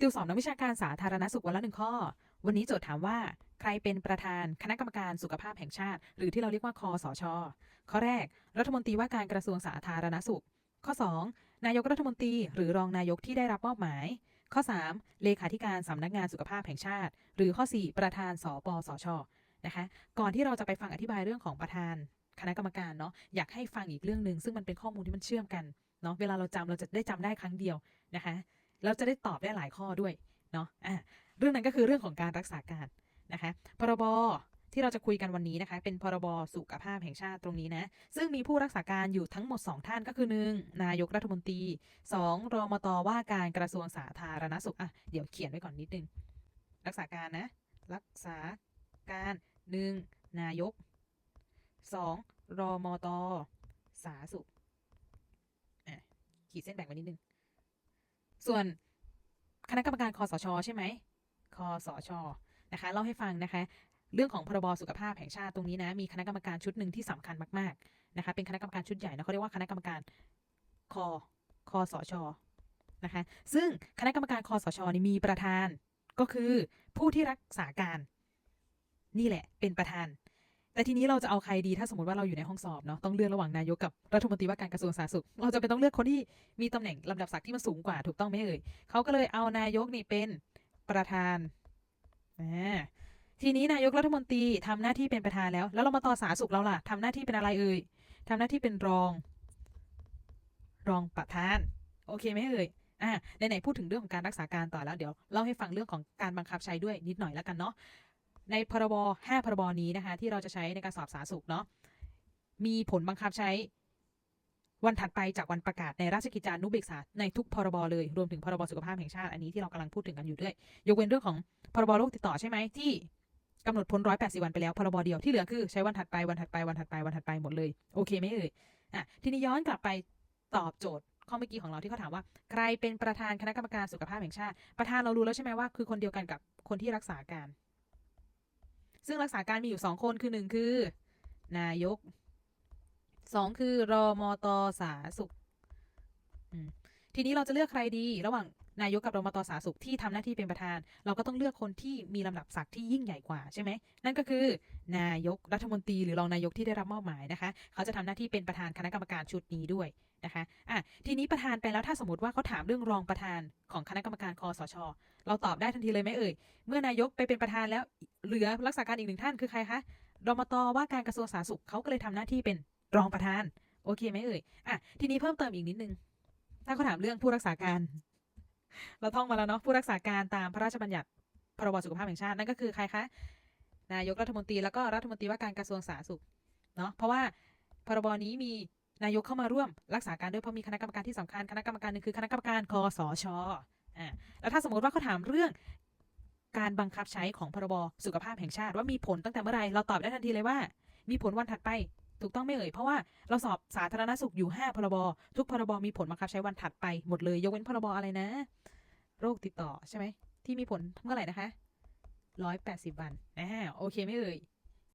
ติวสอบนักวิชาการสาธารณสุขวันละหนึ่งข้อ วันนี้โจทย์ถามว่า ใครเป็นประธานคณะกรรมการสุขภาพแห่งชาติ หรือที่เราเรียกว่าคอสช ข้อแรก รัฐมนตรีว่าการกระทรวงสาธารณสุข ข้อ 2 นายกรัฐมนตรี หรือรองนายกที่ได้รับมอบหมาย ข้อ 3 เลขาธิการสำนักงานสุขภาพแห่งชาติ หรือข้อ 4 ประธานสปสชนะคะก่อนที่เราจะไปฟังอธิบายเรื่องของประธานคณะกรรมการเนาะอยากให้ฟังอีกเรื่องหนึ่งซึ่งมันเป็นข้อมูลที่มันเชื่อมกันเนาะเวลาเราจำเราจะได้จำได้ครั้งเดียวนะคะ เราจะได้ตอบได้หลายข้อด้วยเนาะอะเรื่องนั้นก็คือเรื่องของการรักษาการนะคะพรบที่เราจะคุยกันวันนี้นะคะ เป็นพรบสุขภาพแห่งชาติตรงนี้นะ ซึ่งมีผู้รักษาการอยู่ทั้งหมด 2 ท่านก็คือ 1. นายกรัฐมนตรี 2. รมตว่าการกระทรวงสาธารณสุขอะเดี๋ยวเขียนไว้ก่อนนิดนึง รักษาการนะ รักษาการ 1. นายก 2. รมตสาธารณสุขอะขีดเส้นแบ่งไว้นิดนึง ส่วนคณะกรรมการคอสช ใช่ไหมคอสช นะคะเล่าให้ฟังนะคะ เรื่องของพรบสุขภาพแห่งชาติตรงนี้นะมีคณะกรรมการชุดหนึ่งที่สำคัญมากๆนะคะเป็นคณะกรรมการชุดใหญ่นะเขาเรียกว่าคณะกรรมการคอคอสชนะคะซึ่งคณะกรรมการคอสชนี่มีประธานก็คือผู้ที่รักษาการ นี่แหละเป็นประธาน แต่ทีนี้เราจะเอาใครดีถ้าสมมติว่าเราอยู่ในห้องสอบเนาะต้องเลือกระหว่างนายกกับรัฐมนตรีว่าการกระทรวงสาธารณสุข เราจะเป็นต้องเลือกคนที่มีตำแหน่งลำดับศักดิ์ที่มันสูงกว่าถูกต้องไหมเอ่ยเขาก็เลยเอานายกนี่เป็นประธานทีนี้นายกรัฐมนตรีทำหน้าที่เป็นประธานแล้ว แล้วเรามาต่อสาธารณสุขเราล่ะทำหน้าที่เป็นอะไรเอ่ยทำหน้าที่เป็นรอง รองประธานโอเคไหมเอ่ยอ่าไหนๆพูดถึงเรื่องของการรักษาการต่อแล้วเดี๋ยวเล่าให้ฟังเรื่องของการบังคับใช้ด้วยนิดหน่อยแล้วกันเนาะ ในพรบ5พรบนี้นะคะที่เราจะใช้ในการสอบสาสุขเนาะมีผลบังคับใช้วันถัดไปจากวันประกาศในราชกิจจานุเบกษาในทุกพรบเลยรวมถึงพรบสุขภาพแห่งชาติอันนี้ที่เรากำลังพูดถึงกันอยู่ด้วย ยกเว้นเรื่องของพรบโรคติดต่อใช่ไหมที่กำหนดพ้น180วันไปแล้วพรบเดียวที่เหลือคือใช้วันถัดไปวันถัดไปวันถัดไปวันถัดไปหมดเลยโอเคไหมเอ่ยอะทีนี้ย้อนกลับไปตอบโจทย์ข้อเมื่อกี้ของเราที่เขาถามว่า ใครเป็นประธานคณะกรรมการสุขภาพแห่งชาติ ประธานเรารู้แล้วใช่ไหมว่าคือคนเดียวกันกับคนที่รักษาการ ซึ่งรักษาการมีอยู่สองคนคือหนึ่งคือ นายกสองคือรอมตสาสุขทีนี้เราจะเลือกใครดีระหว่าง นายกกับรมตสาธารณสุขที่ทำหน้าที่เป็นประธาน เราก็ต้องเลือกคนที่มีลำดับศักดิ์ที่ยิ่งใหญ่กว่าใช่ไหมนั่นก็คือ นายกรัฐมนตรีหรือรองนายกที่ได้รับมอบหมายนะคะ เขาจะทำหน้าที่เป็นประธานคณะกรรมการชุดนี้ด้วยนะคะอะทีนี้ประธานไปแล้วถ้าสมมติว่าเขาถามเรื่องรองประธานของคณะกรรมการคอสช เราตอบได้ทันทีเลยไหมเอ่ย เมื่อนายกไปเป็นประธานแล้วเหลือรักษาการอีกหนึ่งท่านคือใครคะรมตว่าการกระทรวงสาธารณสุขเขาก็เลยทำหน้าที่เป็นรองประธาน โอเคไหมเอ่ยอะทีนี้เพิ่มเติมอีกนิดนึง ถ้าเขาถามเรื่องผู้รักษาการ เราท่องมาแล้วเนาะผู้รักษาการตามพระราชบัญญัติพรบสุขภาพแห่งชาตินั่นก็คือใครคะนายกรัฐมนตรีแล้วก็รัฐมนตรีว่าการกระทรวงสาธารณสุขเนาะเพราะว่าพรบนี้มีนายกเข้ามาร่วมรักษาการด้วยเพราะมีคณะกรรมการที่สำคัญคณะกรรมการหนึงคือคณะกรรมการคอสชอ่าแล้วถ้าสมมติว่าเขาถามเรื่องการบังคับใช้ของพรบสุขภาพแห่งชาติ ว่ามีผลตั้งแต่เมื่อไหรเราตอบได้ทันทีเลยว่า มีผลวันถัดไป ถูกต้องไม่เอ่ย เพราะว่าเราสอบสาธารณสุขอยู่ 5 พรบ ทุกพรบ มีผลบังคับใช้วันถัดไปหมดเลย ยกเว้นพรบอะไรนะ โรคติดต่อใช่ไหมที่มีผลเมื่อไหร่นะคะ 180 วันอ่าโอเคไม่เอ่ย